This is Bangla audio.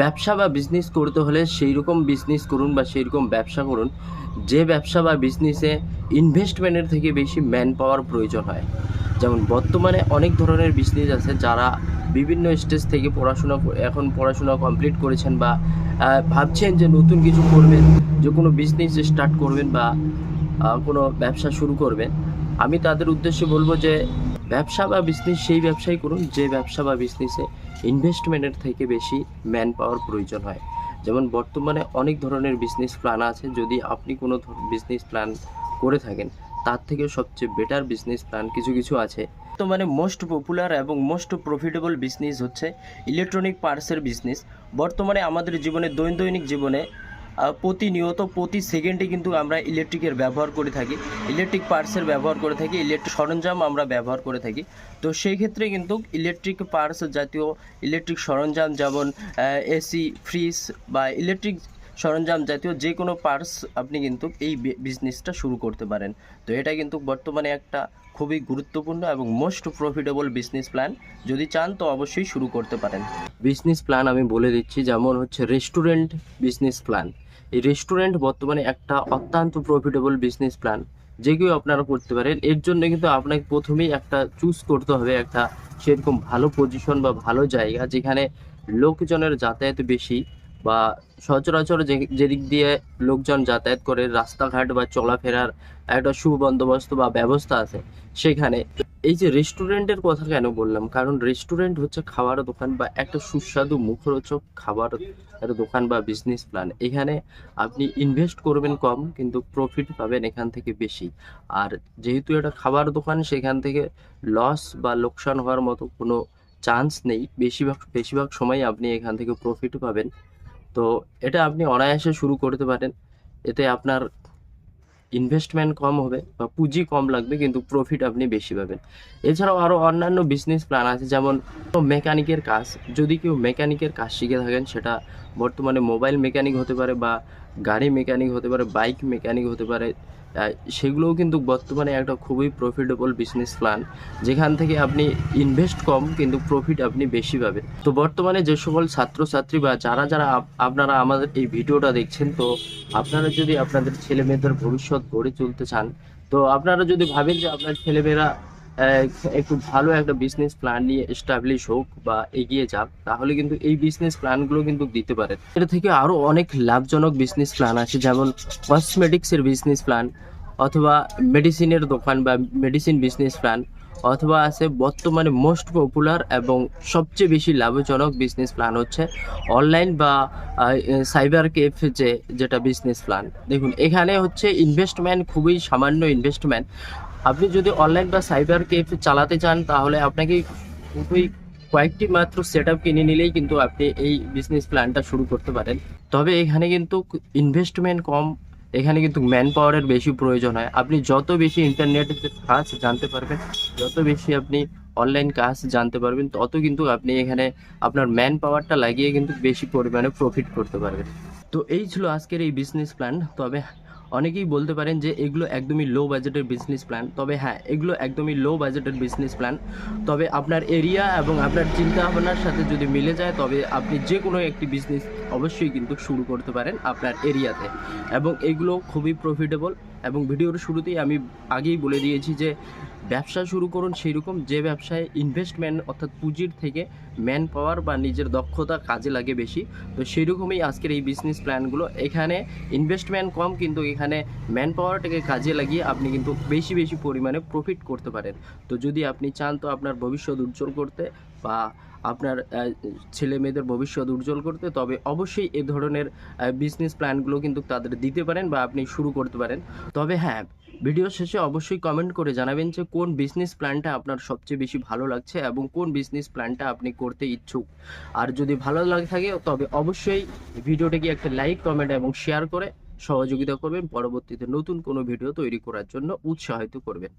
ব্যবসা বা বিজনেস করতে হলে সেই রকম বিজনেস করুন বা সেই রকম ব্যবসা করুন, যে ব্যবসা বা বিজনেসে ইনভেস্টমেন্টের থেকে বেশি ম্যান পাওয়ার প্রয়োজন হয়। যেমন বর্তমানে অনেক ধরনের বিজনেস আছে যারা বিভিন্ন স্টেজ থেকে পড়াশোনা এখন পড়াশোনা কমপ্লিট করেছেন বা ভাবছেন যে নতুন কিছু করবেন, যে কোনো বিজনেস স্টার্ট করবেন বা কোনো ব্যবসা শুরু করবেন। আমি তাদের উদ্দেশ্যে বলব যে ব্যবসা বা বিজনেস সেই ব্যবসাই করুন, যে ব্যবসা বা বিজনেসে ইনভেস্টমেন্টের থেকে বেশি ম্যান পাওয়ার প্রয়োজন হয়। যেমন বর্তমানে অনেক ধরনের বিজনেস প্ল্যান আছে, যদি আপনি কোনো বিজনেস প্ল্যান করে থাকেন, তার থেকে সবচেয়ে বেটার বিজনেস প্ল্যান কিছু কিছু আছে। তো মানে মোস্ট পপুলার এবং মোস্ট প্রফিটেবল বিজনেস হচ্ছে ইলেকট্রনিক পার্টসের বিজনেস বর্তমানে আমাদের জীবনে দৈনন্দিন জীবনে প্রতিনিয়ত প্রতি সেকেন্ডে কিন্তু আমরা ইলেকট্রিকের ব্যবহার করে থাকি। ইলেকট্রিক পার্টসের ব্যবহার করে থাকি ইলেকট্রিক সরঞ্জাম আমরা ব্যবহার করে থাকি। তো সেই ক্ষেত্রে কিন্তু ইলেকট্রিক পার্টস জাতীয় ইলেকট্রিক সরঞ্জাম যেমন এসি ফ্রিজ বা ইলেকট্রিক সরঞ্জাম জাতীয় যে কোনো পার্টস আপনি কিন্তু এই বিজনেসটা শুরু করতে পারেন। তো এটা কিন্তু বর্তমানে একটা খুবই গুরুত্বপূর্ণ এবং মোস্ট প্রফিটেবল বিজনেস প্ল্যান যদি চান তো অবশ্যই শুরু করতে পারেন। বিজনেস প্ল্যান আমি বলে দিচ্ছি, যেমন হচ্ছে রেস্টুরেন্ট বিজনেস প্ল্যান এই রেস্টুরেন্ট বর্তমানে একটা অত্যন্ত প্রফিটেবল বিজনেস প্ল্যান যে কেউ আপনারা করতে পারেন, এর জন্য কিন্তু আপনাকে প্রথমেই একটা চুজ করতে হবে একটা সেরকম ভালো পজিশন বা ভালো জায়গা, যেখানে লোকজনের যাতায়াত বেশি। বা সচরাচর যেদিক দিয়ে লোকজন যাতায়াত করে রাস্তাঘাট বা চলাফেরার একটা সুবন্দোবস্ত বা ব্যবস্থা আছে, সেখানে এই যে রেস্টুরেন্টের কথা কেন বললাম? কারণ রেস্টুরেন্ট হচ্ছে খাবার দোকান বা একটা সুস্বাদু মুখরোচক খাবার দোকান বা বিজনেস প্ল্যান এখানে আপনি ইনভেস্ট করবেন কম, কিন্তু প্রফিট পাবেন এখান থেকে বেশি। আর যেহেতু এটা খাবার দোকান, সেখান থেকে লস বা লোকসান হওয়ার মতো কোনো চান্স নেই। বেশিরভাগ বেশিরভাগ সময় আপনি এখান থেকে প্রফিট পাবেন। তো এটা আপনি অনায়াসে শুরু করতে পারেন। এতে আপনার ইনভেস্টমেন্ট কম হবে বা পুঁজি কম লাগবে, কিন্তু প্রফিট আপনি বেশি পাবেন। এছাড়াও আরও অন্যান্য বিজনেস প্ল্যান আছে, যেমন মেকানিকের কাজ। যদি কেউ মেকানিকের কাজ শিখে থাকেন, সেটা বর্তমানে মোবাইল মেকানিক হতে পারে বা গাড়ি মেকানিক হতে পারে বাইক মেকানিক হতে পারে সেগুলোও কিন্তু বর্তমানে একটা খুবই প্রফিটেবল বিজনেস প্ল্যান যেখান থেকে আপনি ইনভেস্ট কম কিন্তু প্রফিট আপনি বেশি পাবেন। তো বর্তমানে যে সকল ছাত্রছাত্রী বা যারা যারা আপনারা আমাদের এই ভিডিওটা দেখছেন, তো আপনারা যদি আপনাদের ছেলেমেয়েদের ভবিষ্যৎ গড়ে তুলতে চান, তো আপনারা যদি ভাবেন যে আপনার ছেলেমেয়েরা একটু ভালো একটা বিজনেস প্ল্যান নিয়ে এস্টাবলিশ হোক বা এগিয়ে যাক, তাহলে কিন্তু এই বিজনেস প্ল্যানগুলো কিন্তু দিতে পারেন এটা থেকে আরও অনেক লাভজনক বিজনেস প্ল্যান আছে, যেমন কসমেটিক্সের বিজনেস প্ল্যান অথবা মেডিসিনের দোকান বা মেডিসিন বিজনেস প্ল্যান অথবা আছে বর্তমানে মোস্ট পপুলার এবং সবচেয়ে বেশি লাভজনক বিজনেস প্ল্যান হচ্ছে অনলাইন বা সাইবার কেফ যে, যেটা বিজনেস প্ল্যান দেখুন, এখানে হচ্ছে ইনভেস্টমেন্ট খুবই সামান্য ইনভেস্টমেন্ট আপনি যদি অনলাইন বা সাইবার কেফ চালাতে চান, তাহলে আপনাকে খুবই কয়েকটি মাত্র সেট কিনে নিলেই কিন্তু আপনি এই বিজনেস প্ল্যানটা শুরু করতে পারেন। তবে এখানে কিন্তু ইনভেস্টমেন্ট কম, এখানে কিন্তু ম্যান পাওয়ারের বেশি প্রয়োজন হয়। আপনি যত বেশি ইন্টারনেটের কাজ জানতে পারবেন, যত বেশি আপনি অনলাইন কাজ জানতে পারবেন, তত কিন্তু আপনি এখানে আপনার ম্যান পাওয়ারটা লাগিয়ে কিন্তু বেশি পরিমাণে প্রফিট করতে পারবেন। তো এই ছিল আজকের এই বিজনেস প্ল্যান তবে অনেকেই বলতে পারেন যে এগুলো একদমই লো বাজেটের বিজনেস প্ল্যান তবে হ্যাঁ এগুলো একদমই লো বাজেটের বিজনেস প্ল্যান তবে আপনার এরিয়া এবং আপনার চিন্তা ভাবনার সাথে যদি মিলে যায়, তবে আপনি যে কোনো একটি বিজনেস অবশ্যই কিন্তু শুরু করতে পারেন আপনার এরিয়াতে এবং এগুলো খুবই প্রফিটেবল এবং ভিডিওর শুরুতেই আমি আগেই বলে দিয়েছি যে ব্যবসা শুরু করুন সেই রকম যে ব্যবসায় ইনভেস্টমেন্ট অর্থাৎ পুঁজির থেকে ম্যান পাওয়ার বা নিজের দক্ষতা কাজে লাগে বেশি, তো সেই রকমই আজকের এই বিজনেস প্ল্যানগুলো এখানে ইনভেস্টমেন্ট কম, কিন্তু এখানে ম্যান পাওয়ারটাকে কাজে লাগিয়ে আপনি কিন্তু বেশি বেশি পরিমাণে প্রফিট করতে পারেন। তো যদি আপনি চান তো আপনার ভবিষ্যৎ উজ্জ্বল করতে বা আপনার ছেলে মেয়েদের ভবিষ্যৎ উজ্জ্বল করতে, তবে অবশ্যই এ ধরনের বিজনেস প্ল্যানগুলো কিন্তু তাদের দিতে পারেন বা আপনি শুরু করতে পারেন। তবে হ্যাঁ ভিডিও শেষে অবশ্যই কমেন্ট করে জানাবেন যে কোন বিজনেস প্ল্যানটা আপনার সবচেয়ে বেশি ভালো লাগছে এবং কোন বিজনেস প্ল্যানটা আপনি করতে ইচ্ছুক। আর যদি ভালো লাগে থাকে, তবে অবশ্যই ভিডিওটিকে একটা লাইক কমেন্ট এবং শেয়ার করে সহযোগিতা করবেন। পরবর্তীতে নতুন কোনো ভিডিও তৈরি করার জন্য উৎসাহিত করবেন।